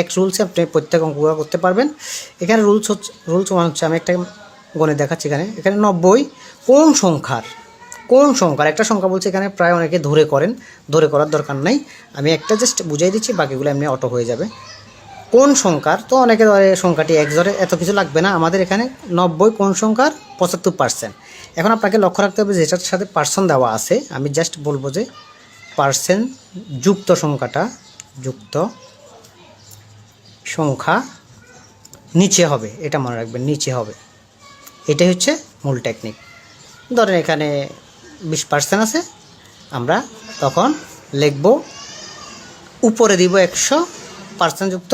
এক রুলসে আপনি প্রত্যেক অঙ্কগুলো করতে পারবেন। এখানে রুলস হচ্ছে রুলস ওয়ান হচ্ছে আমি একটা গণে দেখাচ্ছি এখানে। এখানে নব্বই, কোন সংখ্যার কোন সংখ্যার, একটা সংখ্যা বলছে এখানে প্রায় অনেকে ধরে করেন, ধরে করার দরকার নাই। আমি একটা জাস্ট বুঝাই দিচ্ছি, বাকিগুলো এমনি অটো হয়ে যাবে। কোন সংখ্যার, তো অনেকে ধরে সংখ্যাটি এক ধরে, এত কিছু লাগবে না। আমাদের এখানে নব্বই কোন সংখ্যার, পঁচাত্তর পার্সেন্ট এখন আপনাকে লক্ষ্য রাখতে হবে যেটার সাথে পার্সেন্ট দেওয়া আছে। আমি জাস্ট বলব যে পার্সেন্ট যুক্ত সংখ্যাটা, যুক্ত সংখ্যা নিচে হবে, এটা মনে রাখবেন, নিচে হবে। এটাই হচ্ছে মূল টেকনিক ধরেন এখানে বিশ পার্সেন্ট আছে, আমরা তখন লিখব, উপরে দিব একশো পার্সেন্ট যুক্ত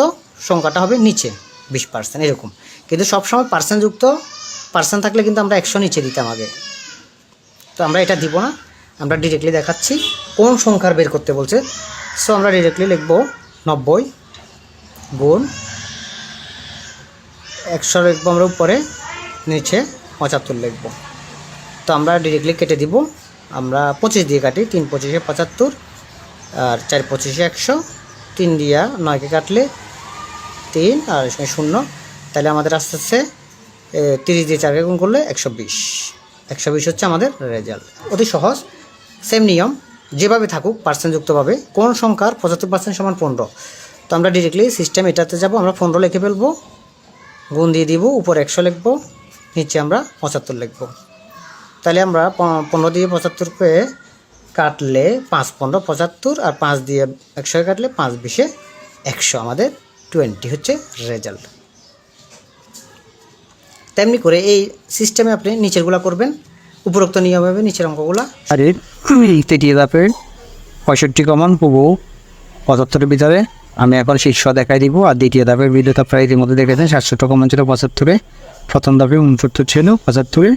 সংখ্যাটা হবে নিচে, বিশ পার্সেন্ট এরকম। কিন্তু সবসময় পার্সেন্ট যুক্ত পার্সেন্ট থাকলে কিন্তু আমরা একশো নিচে দিতাম আগে। তো আমরা এটা দিব না, আমরা ডিরেক্টলি দেখাচ্ছি কোন সংখ্যার বের করতে বলছে। সো আমরা ডিরেক্টলি লিখব নব্বই গুণ একশো লিখব আমরা উপরে, নিচে পঁচাত্তর লিখব। তো আমরা ডিরেক্টলি কেটে দিব। আমরা পঁচিশ দিয়ে কাটি, তিন পঁচিশে পঁচাত্তর, আর চার পঁচিশে একশো, তিন দিয়া নয়কে কাটলে তিন, আর এখানে শূন্য। তাহলে আমাদের আস্তে আস্তে তিরিশ দিয়ে চারকে গুণ করলে একশো বিশ। একশো বিশ হচ্ছে আমাদের রেজাল্ট অতি সহজ সেম নিয়ম। যেভাবে থাকুক পার্সেন্টযুক্তভাবে কোন সংখ্যার পঁচাত্তর পার্সেন্ট সমান পনেরো? তো আমরা ডিরেক্টলি সিস্টেম এটাতে যাব, আমরা পনেরো লিখে ফেলব, গুণ দিয়ে দিব, উপর একশো লিখব, নিচে আমরা পঁচাত্তর লিখব। তাহলে আমরা পনেরো দিয়ে পঁচাত্তরকে কাটলে পাঁচ পনেরো পঁচাত্তর আর পাঁচ দিয়ে একশো কাটলে পাঁচ বিশে একশো, আমাদের টোয়েন্টি হচ্ছে রেজাল্ট তেমনি করে এই সিস্টেমে আপনি নিচেরগুলা করবেন, উপরোক্ত নিয়মভাবে নিচের অঙ্কগুলা। আরে তৃতীয় ধাপের পঁয়ষট্টি কমন পুবু পঁচাত্তরের ভিতরে আমি এখন শীর্ষ দেখাই দিব আর দ্বিতীয় ধাপের ভিডিও আপনারা ইতিমধ্যে দেখেছেন, সাতষট্টি কমন ছিল পঁচাত্তরে। প্রথম ধাপে উনসত্তর ছিল, পঁচাত্তরে।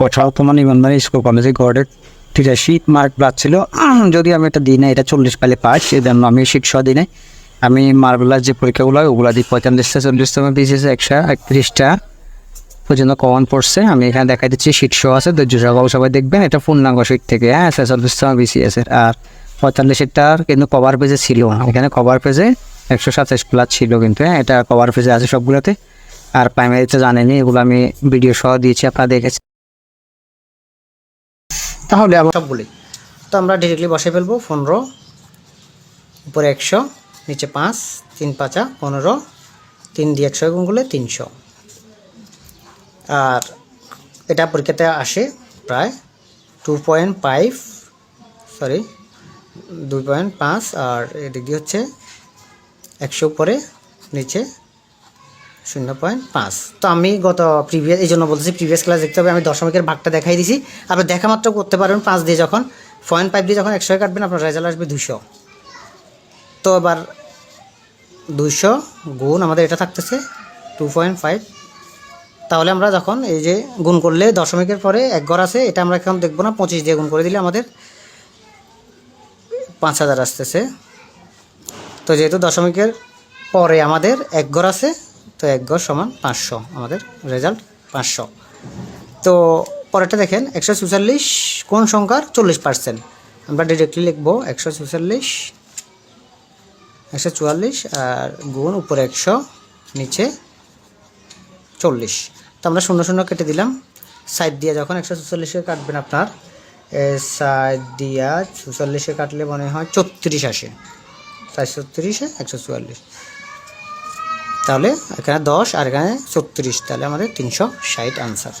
বর্তমান ইমানদারি স্কুল কলেজে গড়ের তিরাশি মার্ক ছিল। যদি আমি এটা দিই না এটা চল্লিশ পালে পাস সেজন্য আমি শীর্ষ দিই নাই আমি মার্বেলার যে পরীক্ষাগুলো হয়, ওগুলো দিই পঁয়তাল্লিশটা চল্লিশটা বিশেষে একশো একত্রিশটা পর্যন্ত কমন পড়ছে। আমি এখানে দেখাই দিচ্ছি শীর্ষ আছে, ধৈর্য সহকারে সবাই দেখবেন, এটা পূর্ণাঙ্গ শীট থেকে হ্যাঁ ছেচল্লিশ বিসিএস এর আর পঁয়তাল্লিশেরটার কিন্তু কভার পেজে ছিল না। এখানে কভার পেজে একশো সাতাশ প্লাস ছিল কিন্তু হ্যাঁ এটা কভার পেজে আছে সবগুলোতে। আর প্রাইমারিতে জানেনি এগুলো আমি ভিডিও সহ দিয়েছি, আপনারা দেখেছি তাহলে আবার সবগুলি তো আমরা ডিরেক্টলি বসে ফেলব, পনেরো, উপরে একশো, নিচে পাঁচ, তিন পাঁচা, পনেরো, তিন দিয়ে একশো গুণ করলে তিনশো। আর এটা পরীক্ষাতে আসে প্রায় টু পয়েন্ট ফাইভ সরি দুই পয়েন্ট পাঁচ আর এদিক দিয়ে হচ্ছে একশো উপরে, নিচে শূন্য পয়েন্ট পাঁচ। তো আমি গত প্রিভিয়াস এই জন্য বলতেছি প্রিভিয়াস ক্লাস দেখতে হবে, আমি দশমিকের ভাগটা দেখাই দিছি। আপনি দেখা মাত্র করতে পারবেন পাঁচ দিয়ে যখন পয়েন্ট ফাইভ দিয়ে যখন একশো কাটবেন, আপনার রেজাল্ট আসবে দুশো তো এবার দুইশো গুণ আমাদের এটা থাকতেছে টু পয়েন্ট ফাইভ তাহলে আমরা যখন এই যে গুণ করলে দশমিকের পরে এক ঘর আছে, এটা আমরা এখন দেখব না, পঁচিশ দিয়ে গুণ করে দিলে আমাদের পাঁচ হাজার আসতেছে। তো যেহেতু দশমিকের পরে আমাদের এক ঘর আছে, তো এক ঘর সমান পাঁচশো, আমাদের রেজাল্ট পাঁচশো। তো পরেরটা দেখেন, একশো চুয়াল্লিশ কোন সংখ্যার? চল্লিশ পার্সেন্ট আমরা ডিরেক্টলি লিখব একশো চুয়াল্লিশ একশো চুয়াল্লিশ আর গুণ উপরে একশো, নিচে চল্লিশ। তো আমরা শূন্য শূন্য কেটে দিলাম। সাইড দিয়ে যখন একশো চুয়াল্লিশে কাটবেন আপনার সাইড দিয়া চুয়াল্লিশে কাটলে মনে হয় চত্রিশ আসে। চার ছত্রিশে একশো চুয়াল্লিশ। তাহলে এখানে দশ আর এখানে চত্রিশ। তাহলে আমাদের তিনশো ষাট আনসার